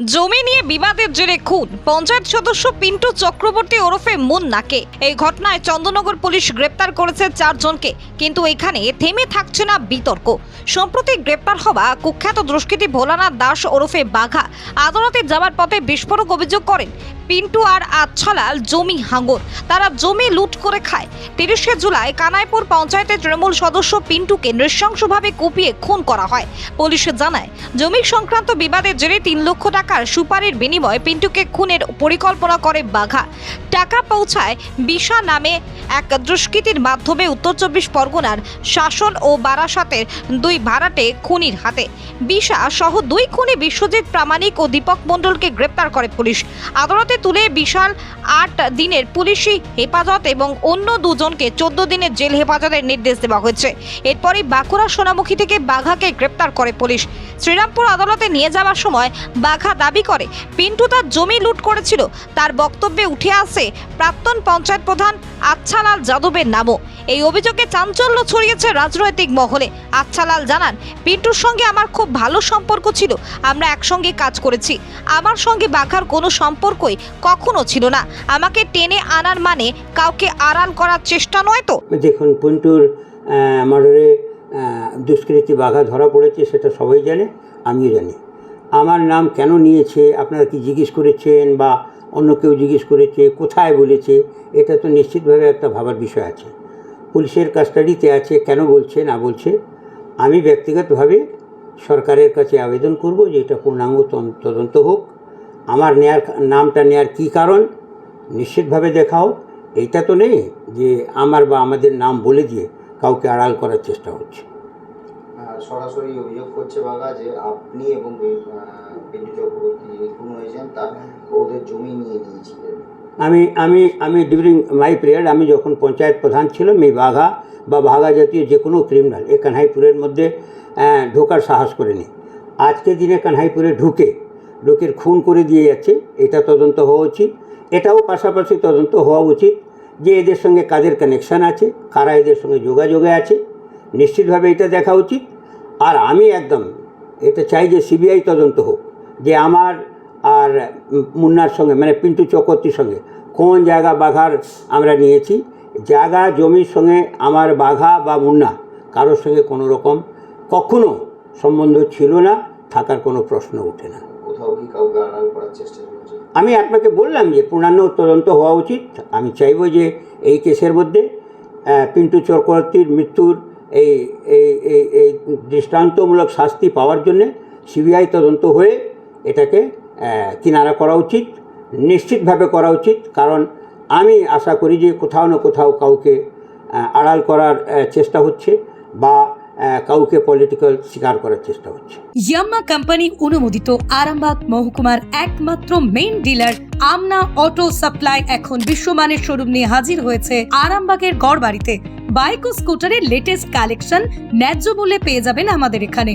জমি নিয়ে বিবাদের জেরে খুন। পঞ্চায়েত সদস্য পিন্টু চক্রবর্তী ওরফে মুন্নাকে। এই ঘটনায় চন্দননগর পুলিশ গ্রেপ্তার করেছে চারজনকে, কিন্তু এখানে থেমে থাকছে না বিতর্ক। সম্প্রতি গ্রেপ্তার হওয়া কুখ্যাত দুষ্কৃতী ভোলানাথ দাস ওরফে বাঘা আদালতে যাওয়ার পথে বিস্ফোরক অভিযোগ করেন। পিন্টু আর আচ্ছালাল জমি হাঙ্গর। তারা জমি লুট করে খায়। তিরিশে জুলাই কানাইপুর পঞ্চায়েতের তৃণমূল সদস্য পিন্টুকে নৃশংসভাবে কুপিয়ে খুন করা হয়। পুলিশে জানায়, জমি সংক্রান্ত বিবাদের জেরে তিন লক্ষ টাকার সুপারির বিনিময়ে পিন্টুকে খুনের পরিকল্পনা করে বাঘা। টাকা পৌঁছায় বিশা নামে এক দুষ্কৃতির মাধ্যমে উত্তর চব্বিশ পরগনার শাসন ও বারাসাতের দুই ভাড়াটে খুনির হাতে। বিশা সহ দুই খুনি বিশ্বজিৎ প্রামাণিক ও দীপক মণ্ডলকে গ্রেপ্তার করে পুলিশ। আদালতে তুলে বিশাল আট দিনের পুলিশি হেফাজত এবং অন্য দুজনকে চোদ্দ দিনের জেল হেফাজতের নির্দেশ দেওয়া হয়েছে। এরপরই বাঁকুড়া সোনামুখী থেকে বাঘাকে গ্রেপ্তার করে পুলিশ। শ্রীরামপুর আদালতে নিয়ে যাওয়ার সময় বাঘা দাবি করে, পিন্টু তার জমি লুট করেছিল। তার বক্তব্যে উঠে আসে, প্রাক্তন পঞ্চায়েত প্রধান আচ্ছালাল যাদবের নামও। এই অভিযোগে চাঞ্চল্য ছড়িয়েছে রাজনৈতিক মহলে। আচ্ছালাল জানান, পিন্টুর সঙ্গে আমার খুব ভালো সম্পর্ক ছিল, আমরা একসঙ্গে কাজ করেছি। আমার সঙ্গে বাঘার কোনো সম্পর্কই কখনো ছিল না। আমাকে টেনে আনার মানে কাউকে আড়াল করার চেষ্টা নয় তো? দেখুন, পিন্টুর মার্ডারে দুষ্কৃতী বাঘা ধরা পড়েছে সেটা সবাই জানে, আমিও জানি। আমার নাম কেন নিয়েছে, আপনারা কি জিজ্ঞেস করেছেন বা অন্য কেউ জিজ্ঞেস করেছে, কোথায় বলেছে, এটা তো নিশ্চিতভাবে একটা ভাবার বিষয় আছে। পুলিশের কাস্টাডিতে আছে, কেন বলছে, না বলছে, আমি ব্যক্তিগতভাবে সরকারের কাছে আবেদন করব যে এটা পূর্ণাঙ্গ তদন্ত হোক। আমার নেয়ার নামটা নেয়ার কী কারণ, নিশ্চিতভাবে দেখাও। এইটা তো নেই যে আমার বা আমাদের নাম বলে দিয়ে কাউকে আড়াল করার চেষ্টা হচ্ছে। সরাসরি অভিযোগ করছে বাঘা যে আপনি এবং হয়েছেন ওদের জমি নিয়ে নিয়েছিলেন আমি আমি আমি ডিউরিং মাই পিরিয়ড আমি যখন পঞ্চায়েত প্রধান ছিলাম, এই বাঘা বা বাঘা জাতীয় যে কোনো ক্রিমিনাল এই কানহাইপুরের মধ্যে ঢোকার সাহস করেনি। আজকে দিনে কানহাইপুরে ঢুকে লোকের খুন করে দিয়ে যাচ্ছে, এটা তদন্ত হওয়া উচিত। এটাও পাশাপাশি তদন্ত হওয়া উচিত যে এদের সঙ্গে কাদের কানেকশান আছে, কারা এদের সঙ্গে যোগাযোগে আছে, নিশ্চিতভাবে এটা দেখা উচিত। আর আমি একদম, এটা চাই যে সিবিআই তদন্ত হোক, যে আমার আর মুন্নার সঙ্গে মানে পিন্টু চক্রবর্তীর সঙ্গে। কোন জায়গা বাঘার আমরা নিয়েছি? জায়গা জমির সঙ্গে আমার বাঘা বা মুন্না কারোর সঙ্গে কোনো রকম কখনো সম্বন্ধ ছিল না থাকার কোনো প্রশ্ন ওঠে না। আমি আপনাকে বললাম যে পূর্ণাঙ্গ তদন্ত হওয়া উচিত। আমি চাইব যে এই কেসের মধ্যে পিন্টু চক্রবর্তীর মৃত্যুর এই এই এই দৃষ্টান্তমূলক শাস্তি পাওয়ার জন্যে সিবিআই তদন্ত হয়ে এটাকে কিনারা করা উচিত, নিশ্চিতভাবে করা উচিত, কারণ আমি আশা করি যে কোথাও না কোথাও কাউকে আড়াল করার চেষ্টা হচ্ছে বা কাউকে পলিটিক্যাল শিকার করার চেষ্টা হচ্ছে। ইয়াম্মা কোম্পানি অনুমোদিত আরামবাগ মহকুমার একমাত্র main dealer Amna auto supply এখন বিশ্বমানের শোরুম নিয়ে হাজির হয়েছে আরামবাগের গড় বাড়িতে বাইক ও স্কুটারের লেটেস্ট কালেকশন ন্যায্য মূল্যে পেয়ে যাবেন আমাদের এখানে।